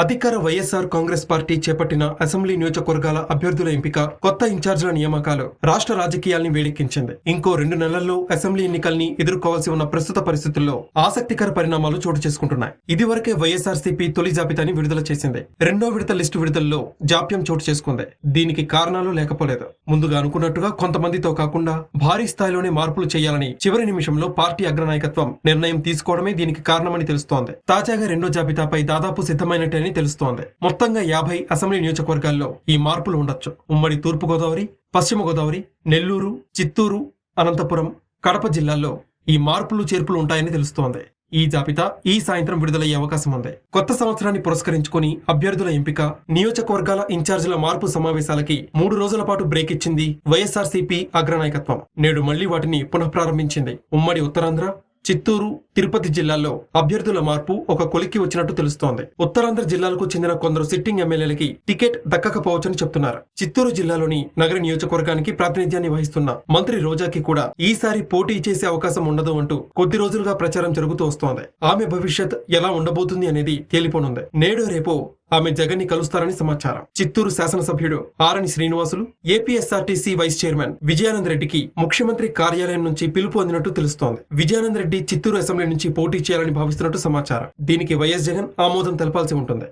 అధికార వైఎస్ఆర్ కాంగ్రెస్ పార్టీ చేపట్టిన అసెంబ్లీ నియోజకవర్గాల అభ్యర్థుల ఎంపిక కొత్త ఇన్ఛార్జీల నియామకాలు రాష్ట్ర రాజకీయాల్ని వేడెక్కించింది. ఇంకో రెండు నెలల్లో అసెంబ్లీ ఎన్నికల్ని ఎదుర్కోవాల్సి ఉన్న ప్రస్తుత పరిస్థితుల్లో ఆసక్తికర పరిణామాలు చోటు చేసుకుంటున్నాయి. ఇదివరకే వైఎస్ఆర్సీపీ తొలి జాబితాని విడుదల చేసింది. రెండో విడత లిస్టు విడుదలలో జాప్యం చోటు చేసుకుంది. దీనికి కారణాలు లేకపోలేదు. ముందుగా అనుకున్నట్టుగా కొంతమందితో కాకుండా భారీ స్థాయిలోనే మార్పులు చేయాలని చివరి నిమిషంలో పార్టీ అగ్రనాయకత్వం నిర్ణయం తీసుకోవడమే దీనికి కారణమని తెలుస్తోంది. తాజాగా రెండో జాబితాపై దాదాపు సిద్ధమైనట్టని తెలుస్తోంది. మొత్తంగా యాభై అసెంబ్లీ నియోజకవర్గాల్లో ఈ మార్పులు ఉండొచ్చు. ఉమ్మడి తూర్పు గోదావరి పశ్చిమ గోదావరి నెల్లూరు చిత్తూరు అనంతపురం కడప జిల్లాల్లో ఈ మార్పులు చేర్పులు ఉంటాయని తెలుస్తోంది. ఈ జాబితా ఈ సాయంత్రం విడుదలయ్యే అవకాశం ఉంది. కొత్త సంవత్సరాన్ని పురస్కరించుకొని అభ్యర్థుల ఎంపిక నియోజకవర్గాల ఇన్ఛార్జీల మార్పు సమావేశాలకి మూడు రోజుల పాటు బ్రేక్ ఇచ్చింది వైఎస్ఆర్సీపీ అగ్రనాయకత్వం. నేడు మళ్ళీ వాటిని పునఃప్రారంభించింది ఉమ్మడి ఉత్తరాంధ్ర చిత్తూరు తిరుపతి జిల్లాల్లో అభ్యర్థుల మార్పు ఒక కొలిక్కి వచ్చినట్టు తెలుస్తోంది. ఉత్తరాంధ్ర జిల్లాలకు చెందిన కొందరు సిట్టింగ్ ఎమ్మెల్యేలకి టికెట్ దక్కకపోవచ్చని చెప్తున్నారు. చిత్తూరు జిల్లాలోని నగర నియోజకవర్గానికి ప్రాతినిధ్యాన్ని వహిస్తున్న మంత్రి రోజాకి కూడా ఈసారి పోటీ చేసే అవకాశం ఉండదు అంటూ కొద్ది రోజులుగా ప్రచారం జరుగుతూ వస్తోంది. ఆమె భవిష్యత్ ఎలా ఉండబోతుంది అనేది తేలిపోనుంది. నేడు రేపు ఆమె జగన్ని కలుస్తారని సమాచారం. చిత్తూరు శాసనసభ్యుడు Arani Srinivasulu APSRTC vice chairman Vijayanand రెడ్డికి ముఖ్యమంత్రి కార్యాలయం నుంచి పిలుపు అందినట్టు తెలుస్తోంది. విజయానంద్ రెడ్డి చిత్తూరు అసెంబ్లీ నుంచి పోటీ చేయాలని భావిస్తున్నట్టు సమాచారం. దీనికి వైఎస్ జగన్ ఆమోదం తెలపాల్సి ఉంటుంది.